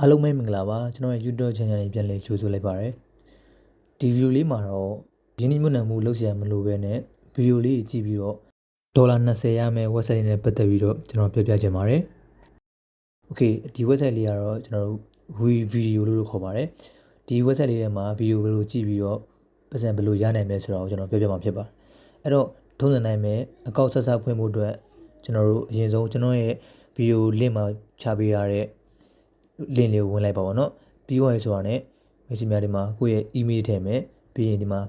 အားလုံးပဲမင်္ဂလာပါကျွန်တော်ရဲ့ YouTube channel လေးပြန်လည်ကြိုဆိုလိုက်ပါရစေဒီဗီဒီယိုလေးမှာတော့ရင်းနှီးမြှုပ်နှံမှုလုပ်စရာမလိုဘဲနဲ့ဗီဒီယိုလေးကြည့်ပြီးတော့ဒေါ်လာ20ရမယ် website နဲ့ပတ်သက်ပြီးတော့ကျွန်တော်ပြောပြချင်ပါတယ် Okay ဒီ website လေးကတော့ကျွန်တော်တို့ video လို့ခေါ်ပါတယ်ဒီ website လေးထဲမှာဗီဒီယိုဘယ်လိုကြည့်ပြီးတော့ပတ်စံဘယ်လိုရနိုင်မလဲဆိုတော့ကျွန်တော်ပြောပြမှာဖြစ်ပါတယ်အဲ့တော့ထုံးစံနိုင်မယ်အကောက်ဆက်ဆက်ဖွင့်ဖို့အတွက်ကျွန်တော်တို့အရင်ဆုံးကျွန်တော်ရဲ့ဗီဒီယို link မှာချပေးရတဲ့ လင့်လေးကိုဝင်လိုက်ပါပါနော်ပြီးတော့ရဆိုတာ ਨੇ မက်ဆေ့များဒီမှာကိုယ့်ရဲ့ email ထည့်မယ်ပြီးရင်ဒီမှာ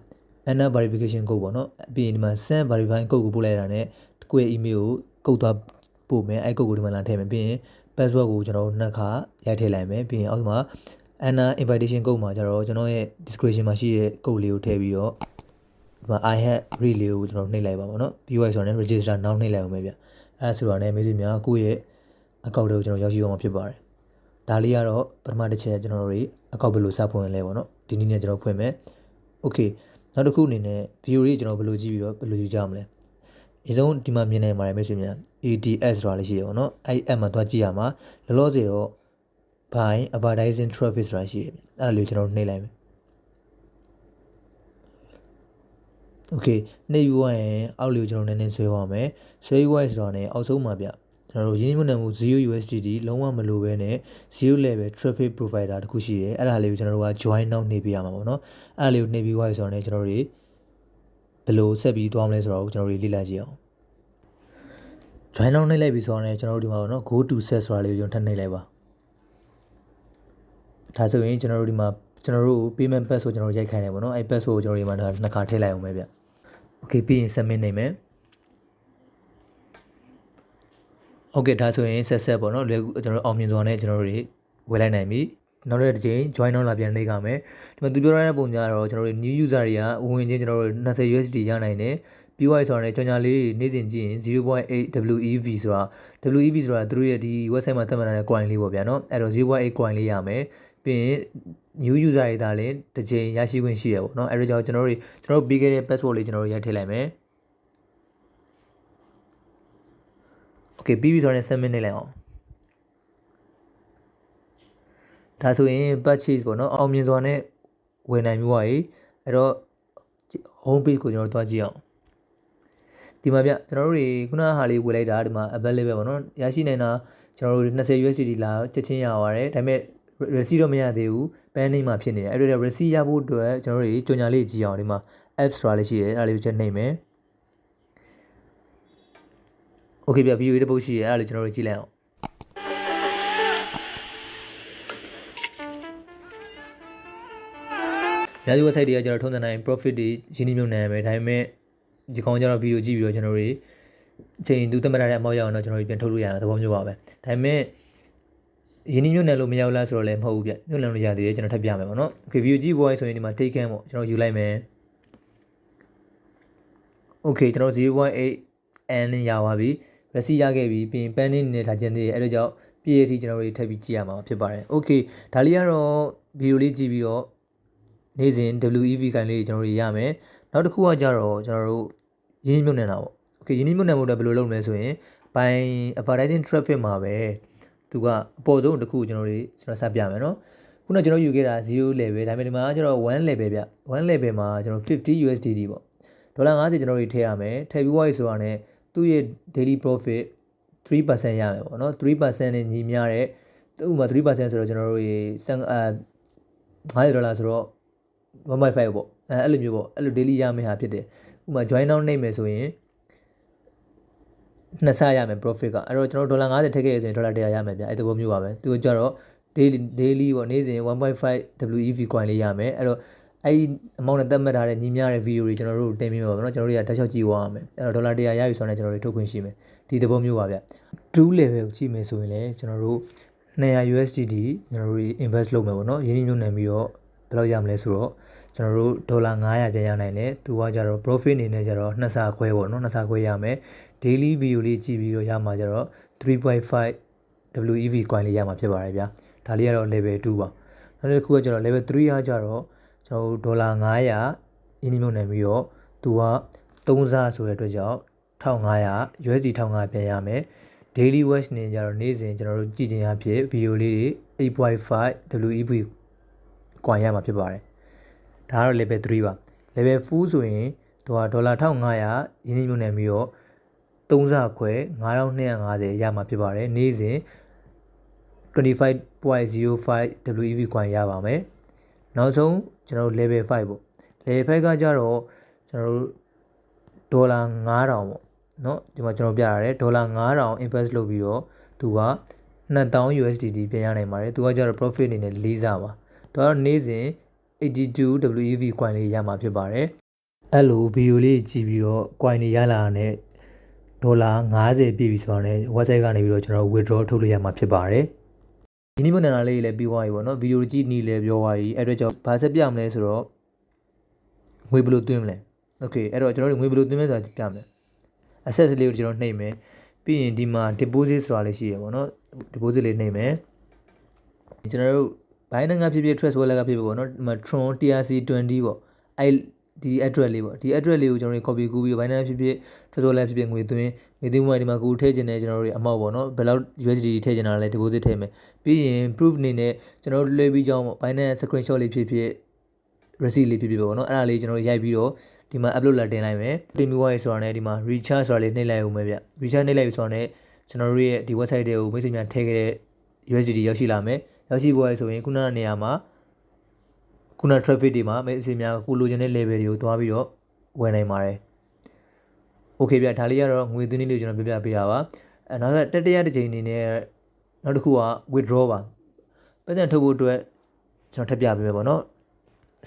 ana verification code ပေါ့နော်ပြီးရင်ဒီမှာ send verify code ကိုပို့လိုက်တာ ਨੇ ကိုယ့်ရဲ့ email ကိုကုတ်သွားပို့မယ်အဲ့ code ကိုဒီမှာလာထည့်မယ်ပြီးရင် password ကိုကျွန်တော်နှစ်ခါရိုက်ထည့်လိုက်မယ်ပြီးရင်အောက်မှာ ana invitation code မှာကျတော့ကျွန်တော်ရဲ့ description မှာရှိတဲ့ code လေးကိုထည့်ပြီးတော့ဒီမှာ i have read လေးကိုကျွန်တော်နှိပ်လိုက်ပါပါနော်ပြီးတော့ဆိုတော့ register now နှိပ်လိုက်အောင်ပဲဗျအဲ့ဒါဆိုတော့ ਨੇ မိတ်ဆွေများကိုယ့်ရဲ့ account တွေကိုကျွန်တော်ရောက်ရှိအောင်ဖြစ်ပါတယ် ဒါလေးကတော့ပထမတစ်ချက်ကျွန်တော်တို့အကောက်ဘယ်လိုစဖွင့်လဲပေါ့နော်ဒီနည်းနဲ့ကျွန်တော်ဖွင့်မယ် okay နောက်တစ်ခုအနေနဲ့ video လေးကျွန်တော်ဘယ်လိုကြည့်ပြီးတော့ဘယ်လိုယူကြမလဲအရင်ဆုံးဒီမှာမြင်နေပါတယ်မိတ်ဆွေများ ADS ဆိုတာလေးရှိရပေါ့နော်အဲ့ app မှာတွားကြည့်ရမှာလောလောဆယ်တော့ buy advertising traffic ဆိုတာရှိရအဲ့ဒါလေးကျွန်တော်နှိပ်လိုက်မယ် okay နှိပ်ယူရင်အောက်လေးကိုကျွန်တော်နည်းနည်းဆွဲသွားမယ်ဆွဲယူရဆိုတော့ねအောက်ဆုံးမှာဗျ ကျွန်တော်တို့ရင်းနှီးမြှုပ်နှံမှု 0USDT လုံးဝမလိုဘဲနဲ့0 level traffic provider တခုရှိတယ်အဲ့ဒါလေးကိုကျွန်တော်တို့က join နောက်နှိပ်ပေးရမှာပေါ့နော်အဲ့ဒါလေးကိုနှိပ်ပြီးွားရဆိုတော့ねကျွန်တော်တို့တွေဘယ်လိုဆက်ပြီးသွားမလဲဆိုတော့ကျွန်တော်တို့လေ့လာကြည့်အောင် join နောက်နှိပ်လိုက်ပြီဆိုတော့ねကျွန်တော်တို့ဒီမှာပေါ့နော် go to set ဆိုတာလေးကိုကျွန်တော်ထပ်နှိပ်လိုက်ပါဒါဆိုရင်ကျွန်တော်တို့ဒီမှာကျွန်တော်တို့ payment pass ကိုကျွန်တော်ရိုက်ခိုင်းတယ်ပေါ့နော်အဲ့ pass ကိုကျွန်တော်ဒီမှာနှစ်ခါထည့်လိုက်အောင်ပဲဗျ okay ပြီးရင် submit နိုင်မယ် ဟုတ်ကဲ့ဒါဆိုရင်ဆက်ဆက်ပေါ့နော်လွယ်ကူကျွန်တော်တို့အောင်မြင်စွာနဲ့ကျွန်တော်တို့တွေဝယ်လိုက်နိုင်ပြီနောက်တစ်ချိန် join နောက်လာပြန်နေကြမယ်ဒီမှာသူပြောရတဲ့ပုံကြတော့ကျွန်တော်တို့ new user တွေကဝင်ချင်းကျွန်တော်တို့20 USD ရနိုင်တယ်ပြီးသွားပြီဆိုတော့ကြောင်ညာလေးနေ့စဉ်ကြည့်ရင်0.8 WEV ဆိုတာ WEV ဆိုတာသူတို့ရဲ့ဒီ website မှာသတ်မှတ်ထားတဲ့ coin လေးပေါ့ဗျာနော်အဲ့တော့0.8 coin လေးရမယ်ပြီးရင် new user တွေဒါလည်းတစ်ချိန်ရရှိခွင့်ရှိရပေါ့နော်အဲ့ဒါကြောင့်ကျွန်တော်တို့ကျွန်တော်တို့ပြီးခဲ့တဲ့ password လေးကျွန်တော်တို့ရိုက်ထည့်လိုက်မယ် ကဲပြီးပြီဆိုရင်7 minute လိုက်အောင်ဒါဆိုရင် purchase ပေါ့နော်အောင်မြင်စွာနဲ့ဝယ်နိုင်မျိုးပါ E အဲ့တော့ home page ကိုကျွန်တော်တို့တွားကြည့်အောင်ဒီမှာဗျကျွန်တော်တို့တွေခုနဟာလေးဝယ်လိုက်တာဒီမှာ available ပေါ့နော်ရရှိနိုင်တာကျွန်တော်တို့20 USDT လာချက်ချင်းရပါတယ်ဒါပေမဲ့ receipt တော့မရသေးဘူး ban name မှာဖြစ်နေတယ်အဲ့တော့ receipt ရဖို့အတွက်ကျွန်တော်တို့ညွှန်ညာလေးကြည့်အောင်ဒီမှာ apps ဆိုတာလေးရှိတယ်အဲ့ဒါလေးကိုချက်နှိပ်မယ် โอเคဗျဗီဒီယိုတစ်ပုတ်ရှိရဲအဲ့ဒါလေးကျွန်တော်တို့ကြည့်လိုက်အောင်များစု website တွေကကျွန်တော်ထုံးစံတိုင်း profit တွေရင်းနှီးမြှုပ်နှံရမယ်ဒါပေမဲ့ဒီကောင်ကျတော့ဗီဒီယိုကြည့်ပြီးတော့ကျွန်တော်တို့အချိန်သူသတ်မှတ်တဲ့အမောက်ရအောင်တော့ကျွန်တော်တို့ပြန်ထုတ်လို့ရတာသဘောမျိုးပါပဲဒါပေမဲ့ရင်းနှီးမြှုပ်နှံလို့မရောက်လားဆိုတော့လည်းမဟုတ်ဘူးဗျမြှုပ်နှံလို့ရသေးတယ်ကျွန်တော်ထပ်ပြမယ်ပေါ့နော်โอเคဗီဒီယိုကြည့်ဖို့ဆိုရင်ဒီမှာ take can ပေါ့ကျွန်တော်ယူလိုက်မယ်โอเคကျွန်တော်0.8 n ရပါပြီ ရစီရခဲ့ပြီးပြီးရင် pending နဲ့ထားခြင်းသေးတယ်အဲ့ဒါကြောင့်ပြည့်အထိကျွန်တော်တို့ထပ်ပြီးကြည့်ရမှာဖြစ်ပါတယ်။ Okay ဒါလေးကတော့ဗီဒီယိုလေးကြည့်ပြီးတော့နေ့စဉ် WEV ခိုင်လေးကျွန်တော်တို့ရမယ်။နောက်တစ်ခုကကြတော့ကျွန်တော်တို့ရင်းနှီးမြှုပ်နှံတာပေါ့။ Okay ရင်းနှီးမြှုပ်နှံမှုတော့ဘယ်လိုလုပ်မလဲဆိုရင်ဘိုင် advertising traffic မှာပဲသူကအပေါ်ဆုံးတစ်ခုကျွန်တော်တို့ကျွန်တော်စပြမယ်နော်။ခုနကျွန်တော်ယူခဲ့တာ0 level ဒါပေမဲ့ဒီမှာကျတော့1 level ဗျ။1 level မှာကျွန်တော်50 USDT ပေါ့။ဒေါ်လာ50ကျွန်တော်တို့ထည့်ရမယ်။ထည့်ပြီးွားပြီဆိုတာနဲ့ သူ့ရဲ့ daily profit 3%ရမယ်ပေါ့နော်3%နဲ့ညီမျှတဲ့ဥပမာ3%ဆိုတော့ကျွန်တော်တို့ရေအဲ50ဒေါ်လာဆိုတော့1.5ပေါ့အဲအဲ့လိုမျိုးပေါ့အဲ့လို daily ရမယ့်ဟာဖြစ်တယ်ဥပမာ join down နှိပ်မယ်ဆိုရင်နှစ်ဆရမယ် profit ကအဲ့တော့ကျွန်တော်ဒေါ်လာ50ထည့်ခဲ့ရဆိုရင်ဒေါ်လာ100ရမယ်ဗျအဲ့တဘောမျိုးပါပဲသူကကြတော့ daily daily ပေါ့နေ့စဉ်1.5 WEV coin လေးရမယ်အဲ့တော့ အဲ့ဒီအမောင့်နဲ့သတ်မှတ်ထားတဲ့ညီမျှတဲ့ video တွေကျွန်တော်တို့တင်ပေးမှာပါเนาะကျွန်တော်တို့ကတက်လျှောက်ကြည့်သွားရမယ်အဲ့တော့ဒေါ်လာ100ရပြီဆိုတော့ကျွန်တော်တို့ထုတ်ခွင့်ရှိမယ်ဒီသဘောမျိုးပါဗျ2 level ကိုကြည့်မယ်ဆိုရင်လည်းကျွန်တော်တို့200 USDT ကျွန်တော်တို့ invest လုပ်မယ်ပေါ့နော်ရင်းနှီးမြှုပ်နှံပြီးတော့ဘယ်လောက်ရမလဲဆိုတော့ကျွန်တော်တို့ဒေါ်လာ900ပြန်ရနိုင်တယ်သူကကြတော့ profit အနေနဲ့ကြတော့နှစ်ဆခွဲပေါ့နော်နှစ်ဆခွဲရမယ် daily view လေးကြည့်ပြီးတော့ရမှာကြတော့3.5 WEV coin လေးရမှာဖြစ်ပါတယ်ဗျာဒါလေးကတော့ level 2ပါနောက်တစ်ခုကကျတော့ level 3ကကြတော့ ကျွန်တော်တို့ဒေါ်လာ900ရင်းနှီးမြှုပ်နှံပြီးတော့သူက3စားဆိုတဲ့အတွက်ကြောင့်1500 USD 1500ပြန်ရမယ် daily watch နေကြတော့နေ့စဉ်ကျွန်တော်တို့ကြည့်ခြင်းအဖြစ်ဗီဒီယိုလေးတွေ8.5 WEB ကွာရမှာဖြစ်ပါတယ်ဒါကတော့ level 3ပါ level 4ဆိုရင်သူကဒေါ်လာ1500ရင်းနှီးမြှုပ်နှံပြီးတော့3ဆခွဲ9250ရမှာဖြစ်ပါတယ်နေ့စဉ်25.05 WEB ကွာရပါမယ် နောက်ဆုံးကျွန်တော်တို့ level 5ပေါ့ level 5ကကြတော့ကျွန်တော်တို့ဒေါ်လာ9000ပေါ့เนาะဒီမှာကျွန်တော်ပြရတယ်ဒေါ်လာ9000 invest လုပ်ပြီးတော့သူက2000 USDT ပြန်ရနိုင်ပါတယ်သူကကြတော့ profit အနေနဲ့၄ဆပါသူကတော့နေ့စဉ်82 WEV coin လေးရမှာဖြစ်ပါတယ်အဲ့လို video လေးကြည့်ပြီးတော့ coin တွေရလာတဲ့ဒေါ်လာ90ပြည့်ပြီဆိုတော့လည်း website ကနေပြီးတော့ကျွန်တော် withdraw ထုတ်လို့ရမှာဖြစ်ပါတယ် ဒီနေ့မနက်လေးလည်းပြီးသွားပြီပေါ့နော်ဗီဒီယိုကြည့်နေလည်းပြောသွားပြီအဲ့အတွက်ကြောင့်ဘာဆက်ပြမလဲဆိုတော့ငွေဘယ်လိုသွင်းမလဲโอเคအဲ့တော့ကျွန်တော်တို့ငွေဘယ်လိုသွင်းမလဲဆိုတာပြမယ် access လေးကိုကျွန်တော်နှိပ်မယ်ပြီးရင်ဒီမှာ deposit ဆိုတာလေးရှိရပါတော့ deposit လေးနှိပ်မယ်ကျွန်တော်တို့ Binance ကဖြစ်ဖြစ် Trust Wallet ကဖြစ်ဖြစ်ပေါ့နော်ဒီမှာ Tron TRC20 ပေါ့အဲ့ ဒီ address လေးပေါ့ဒီ address လေးကိုကျွန်တော်တို့ copy ကူးပြီး Binance ဖြစ်ဖြစ် Trust Wallet ဖြစ်ဖြစ်ငွေသွင်းငွေသွင်းမှုကဒီမှာကူထည့်ခြင်းနဲ့ကျွန်တော်တို့အမောက်ပေါ့နော်ဘယ်လောက် USDT ထည့်ခြင်းတာလဲ deposit ထည့်မယ်ပြီးရင် proof အနေနဲ့ကျွန်တော်တို့လွှဲပြီးကြောင်းပေါ့ Binance screenshot လေးဖြစ်ဖြစ် receipt လေးဖြစ်ဖြစ်ပေါ့နော်အဲ့ဒါလေးကျွန်တော်တို့ရိုက်ပြီးတော့ဒီမှာ upload လာတင်လိုက်မယ်တင်ပြီးွားရေးဆိုတာနဲ့ဒီမှာ recharge ဆိုတာလေးနှိပ်လိုက်အောင်ပဲဗျ recharge နှိပ်လိုက်ပြီဆိုတာနဲ့ကျွန်တော်တို့ရဲ့ဒီ website တွေကိုမိတ်ဆွေများထည့်ခဲ့တဲ့ USDT ရောက်ရှိလာမယ်ရောက်ရှိပေါ်ရဆိုရင်ခုနကနေရာမှာ ခုန traffic တွေမှာမိတ်ဆွေများကိုလိုချင်တဲ့ level တွေကိုတွားပြီးတော့ဝယ်နိုင်ပါတယ် okay ဗျဒါလေးကတော့ငွေသွင်းနည်းလေးကျွန်တော်ပြပြပေးတာပါအဲနောက်ကတတိယတစ်ချိန်အနေနဲ့နောက်တစ်ခုက withdraw ပါပတ်စံထုတ်ဖို့အတွက်ကျွန်တော်ထပ်ပြပေးမယ်ပေါ့နော်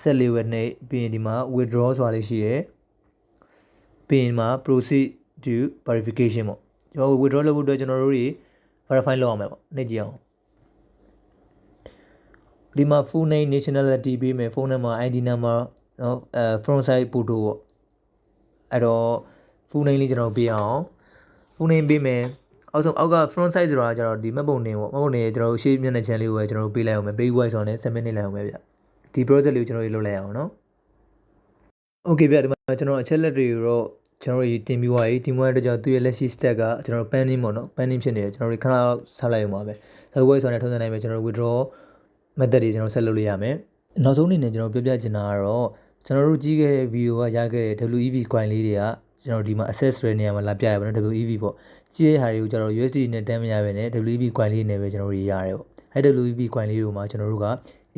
ဆက်လေးဝယ်နေပြီးရင်ဒီမှာ withdraw ဆိုတာလေးရှိရယ်ပြီးရင်မှာ proceed to verification ပေါ့ကျွန်တော် withdraw လုပ်ဖို့အတွက်ကျွန်တော်တို့တွေ verify လုပ်အောင်မယ်ပေါ့နှိပ်ကြည့်အောင် ဒီမှာ full name nationality ပေးမယ် phone number ID number နော်အဲ front side photo ပေါ့အဲ့တော့ full name လေးကျွန်တော်ပေးအောင် full name ပေးမယ်အောက်ဆုံးအောက်က front side ဆိုတာကျတော့ဒီ map ပုံနေပေါ့ map ပုံနေကျွန်တော်တို့ရှေ့မျက်နှာချမ်းလေးကိုပဲကျွန်တော်တို့ပေးလိုက်အောင်မယ် page wise ဆိုတော့7မိနစ်လိုက်အောင်ပဲဗျဒီ project လေးကိုကျွန်တော်တို့လုပ်လိုက်အောင်နော် okay ဗျဒီမှာကျွန်တော်အချက်လက်တွေကိုတော့ကျွန်တော်တို့တင်ပြီးသွားပြီတင်သွားတဲ့အတွက်ကြောင့်သူ့ရဲ့လက်ရှိ stack ကကျွန်တော်တို့ pending ပေါ့နော် pending ဖြစ်နေတယ်ကျွန်တော်တို့ခဏလောက်ဆက်လိုက်အောင်ပါပဲ server ဆိုတဲ့ထုံးစံတိုင်းပဲကျွန်တော်တို့ withdraw method တွေကျွန်တော်ဆက်လုပ်လို့ရမယ်နောက်ဆုံးအနေနဲ့ကျွန်တော်ပြောပြချင်တာကတော့ကျွန်တော်တို့ကြည့်ခဲ့တဲ့ video ကရခဲ့တဲ့ WEV coin လေးတွေကကျွန်တော်ဒီမှာ access ရတဲ့နေရာမှာလာပြရပါတော့ WEV ပေါ့ကြည့်ရတဲ့ဟာတွေကိုကျွန်တော် USD နဲ့တန်းမရဘဲနဲ့ WEV coin လေးနဲ့ပဲကျွန်တော်တို့ရတယ်ပေါ့အဲ WEV coin လေးတွေမှာကျွန်တော်တို့က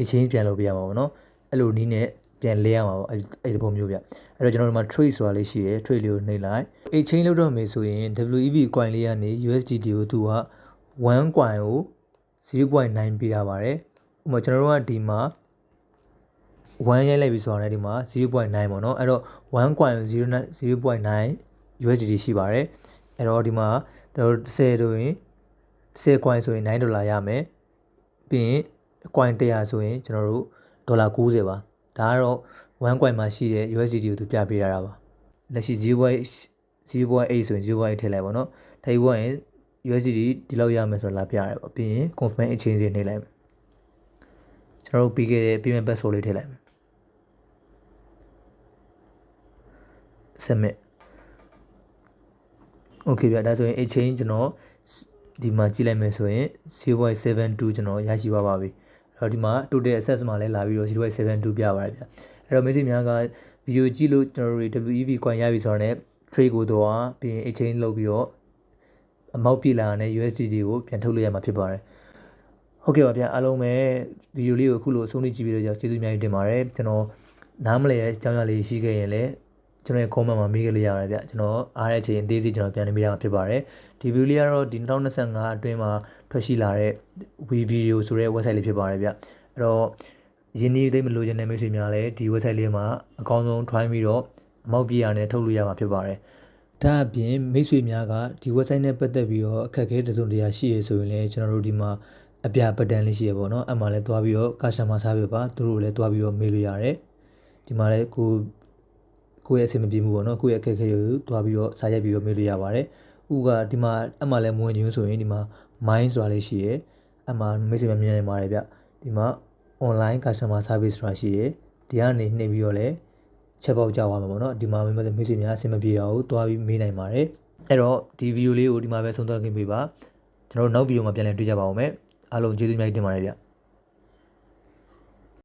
exchange ပြန်လုပ်ပြရမှာပေါ့နော်အဲ့လိုနီးနဲ့ပြန်လဲရမှာပေါ့အဲ့ဒီပုံမျိုးပြအဲ့တော့ကျွန်တော်တို့မှာ trade ဆိုတာလေးရှိရယ် trade လေးကိုနှိပ်လိုက် exchange လုပ်တော့မယ်ဆိုရင် WEB coin လေးကနေ USDT ကိုသူက1 coin ကို0.9ပေးရပါတယ် ဥပမာကျွန်တော်တို့ကဒီမှာ1ရိုက်လိုက်ပြီဆိုတော့ဒီမှာ0.9ပေါ့နော်အဲ့တော့1 coin 0.9 USDT ရှိပါတယ်အဲ့တော့ဒီမှာကျွန်တော်10ဆိုရင်10 coin ဆိုရင်9ဒေါ်လာရမယ်ပြီးရင် coin 100ဆိုရင်ကျွန်တော်တို့ဒေါ်လာ90ပါဒါကတော့1 coin မှာရှိတဲ့ USDT ကိုသူပြပေးရတာပါလက်ရှိ0.0.8ဆိုရင်0.8ထည့်လိုက်ပါတော့ထည့်ဖို့ရင် USDT ဒီလောက်ရမယ်ဆိုတော့လာပြရတယ်ပေါ့ပြီးရင် confirm exchange တွေနေလိုက်မယ် ကျွန်တော်တို့ပြီးခဲ့တဲ့ payment password လေးထည့်လိုက်မယ် submit okay ဗျဒါဆိုရင် exchange ကျွန်တော်ဒီမှာကြည့်လိုက်မယ်ဆိုရင်0.72ကျွန်တော်ရရှိသွားပါပြီအဲ့တော့ဒီမှာ total access မှာလည်းလာပြီးတော့0.72ပြပါတယ်ဗျအဲ့တော့မိတ်ဆွေများက video ကြည့်လို့ကျွန်တော်တို့ WEV coin ရပြီဆိုတော့ ਨੇ trade ကိုတော့ပြီးရင် exchange လုပ်ပြီးတော့အမောက်ပြလာတဲ့ USDT ကိုပြန်ထုတ်လို့ရမှာဖြစ်ပါတယ် ဟုတ်ကဲ့ပါဗျအားလုံးပဲဗီဒီယိုလေးကိုအခုလိုအဆုံးထိကြည့်ပြီးတော့ကျေးဇူးအများကြီးတင်ပါတယ်ကျွန်တော်နားမလည်တဲ့အကြောင်းအရာလေးရှိခဲ့ရင်လည်းကျွန်တော်ရဲ့ comment မှာမေးခဲ့လို့ရတယ်ဗျကျွန်တော်အားတဲ့အချိန်အသေးစိတ်ကျွန်တော်ပြန်နေပြရမှာဖြစ်ပါတယ်ဒီ video လေးကတော့ဒီ2025အတွင်းမှာထွက်ရှိလာတဲ့ video ဆိုတဲ့ website လေးဖြစ်ပါတယ်ဗျအဲ့တော့ရင်းနှီးသိမလို့ခြင်းတဲ့မိတ်ဆွေများလည်းဒီ website လေးမှာအကောင်းဆုံး try ပြီးတော့အမောက်ပြရနဲ့ထုတ်လို့ရမှာဖြစ်ပါတယ်ဒါအပြင်မိတ်ဆွေများကဒီ website နဲ့ပတ်သက်ပြီးတော့အခက်အခဲတစုံတရာရှိရဆိုရင်လည်းကျွန်တော်တို့ဒီမှာ အပြပဒံလေးရှိရပေါ့နော်အမှလည်းသွားပြီးတော့ customer service ပါသူတို့လည်းသွားပြီးတော့မေးလို့ရတယ်ဒီမှာလည်းကိုကိုယ့်ရဲ့အဆင်မပြေမှုပေါ့နော်ကိုယ့်ရဲ့အခက်အခဲတွေကိုသွားပြီးတော့စာရိုက်ပြီးတော့မေးလို့ရပါတယ်ဥကဒီမှာအမှလည်းမဝင်ခြင်းဆိုရင်ဒီမှာ mind ဆိုတာလေးရှိရယ်အမှမိတ်ဆွေများမြင်နေပါတယ်ဗျဒီမှာ online customer service ဆိုတာရှိရယ်ဒီကနေနှိပ်ပြီးတော့လည်းချက်ပေါက်ကြသွားမှာပေါ့နော်ဒီမှာမိတ်ဆွေများအဆင်မပြေတာကိုသွားပြီးမေးနိုင်ပါတယ်အဲ့တော့ဒီဗီဒီယိုလေးကိုဒီမှာပဲဆုံးသက်ခင်ပေးပါကျွန်တော်တို့နောက်ဗီဒီယိုမှာပြန်လည်တွေ့ကြပါဦးမယ်အားလုံးကျေးဇူးအများကြီး တင်ပါတယ်ဗျ